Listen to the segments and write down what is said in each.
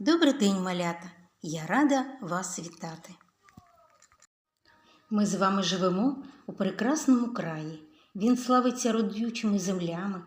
Добрий день, малята! Я рада вас вітати. Ми з вами живемо у прекрасному краї. Він славиться родючими землями,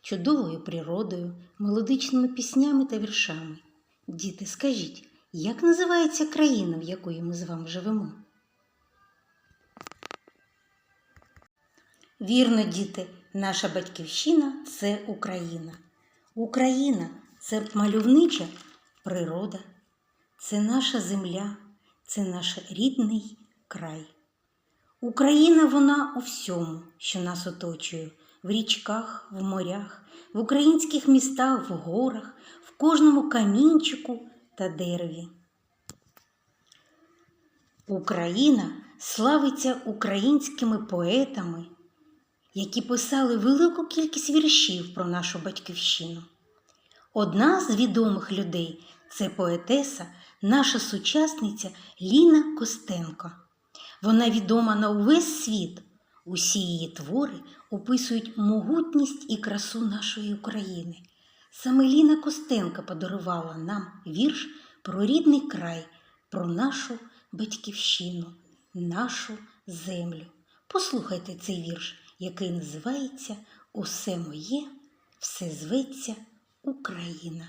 чудовою природою, мелодичними піснями та віршами. Діти, скажіть, як називається країна, в якої ми з вами живемо? Вірно, діти, наша батьківщина це Україна. Україна це мальовнича природа, це наша земля, це наш рідний край. Україна вона у всьому, що нас оточує, в річках, в морях, в українських містах, в горах, в кожному камінчику та дереві. Україна славиться українськими поетами, які писали велику кількість віршів про нашу батьківщину. Одна з відомих людей це поетеса, наша сучасниця Ліна Костенко. Вона відома на увесь світ. Усі її твори описують могутність і красу нашої України. Саме Ліна Костенко подарувала нам вірш про рідний край, про нашу батьківщину, нашу землю. Послухайте цей вірш, який називається Усе моє, все зветься Україна.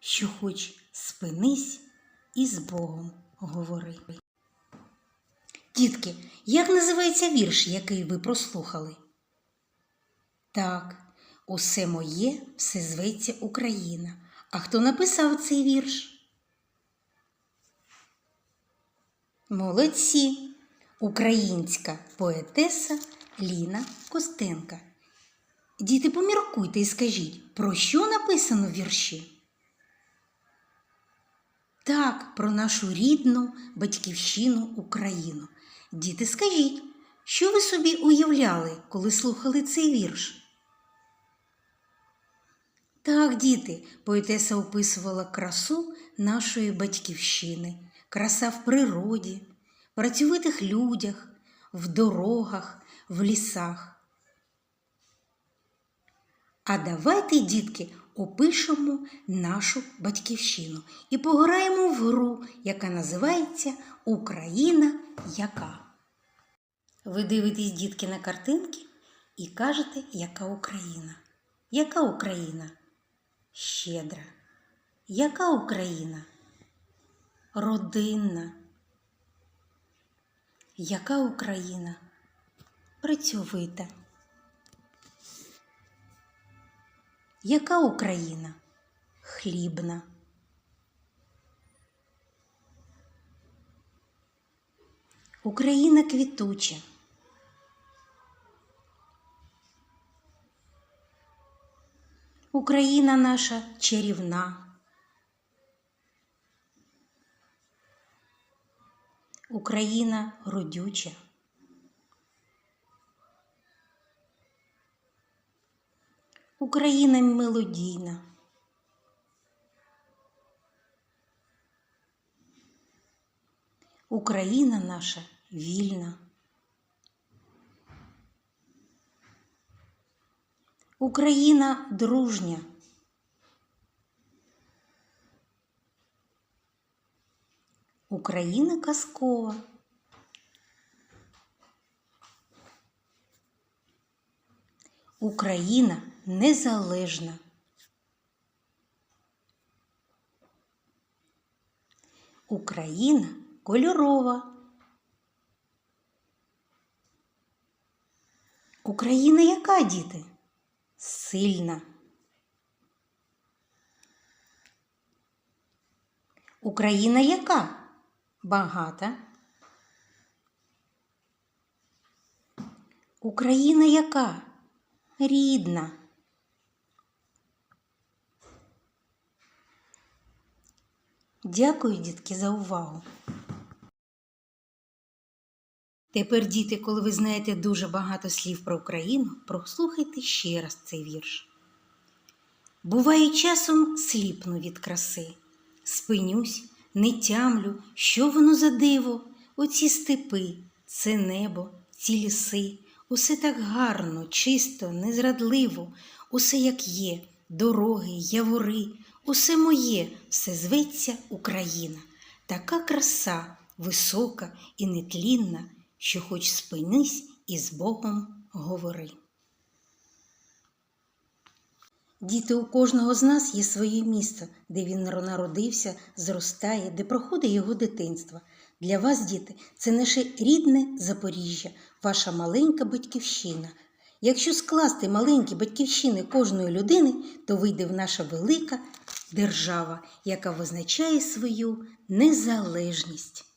що хоч спинись і з Богом говори. Дітки, як називається вірш, який ви прослухали? Так, усе моє, все зветься Україна. А хто написав цей вірш? Молодці! Українська поетеса Ліна Костенка. Діти, поміркуйте і скажіть, про що написано в вірші? Так, про нашу рідну батьківщину Україну. Діти, скажіть, що ви собі уявляли, коли слухали цей вірш? Так, діти, поетеса описувала красу нашої батьківщини, краса в природі, працьовитих людях, в дорогах, в лісах. А давайте, дітки, опишемо нашу батьківщину і пограємо в гру, яка називається Україна яка. Ви дивитесь, дітки, на картинки і кажете, яка Україна. Яка Україна? Щедра. Яка Україна? Родинна. Яка Україна? Працьовита. Яка Україна? Хлібна. Україна квітуча. Україна наша чарівна. Україна родюча. Україна мелодійна. Україна наша вільна. Україна дружня. Україна казкова. Україна незалежна. Україна кольорова. Україна яка, діти? Сильна. Україна яка? Багата. Україна яка? Рідна. Дякую, дітки, за увагу. Тепер, діти, коли ви знаєте дуже багато слів про Україну, прослухайте ще раз цей вірш. Буває, часом сліпну від краси, спинюсь, не тямлю, що воно за диво, оці степи, це небо, ці ліси, усе так гарно, чисто, незрадливо, усе як є, дороги, явори, усе моє, все зветься Україна, така краса, висока і нетлінна, що хоч спинись і з Богом говори. Діти, у кожного з нас є своє місто, де він народився, зростає, де проходить його дитинство. Для вас, діти, це наше рідне Запоріжжя, ваша маленька батьківщина. Якщо скласти маленькі батьківщини кожної людини, то вийде в наша велика держава, яка визначає свою незалежність.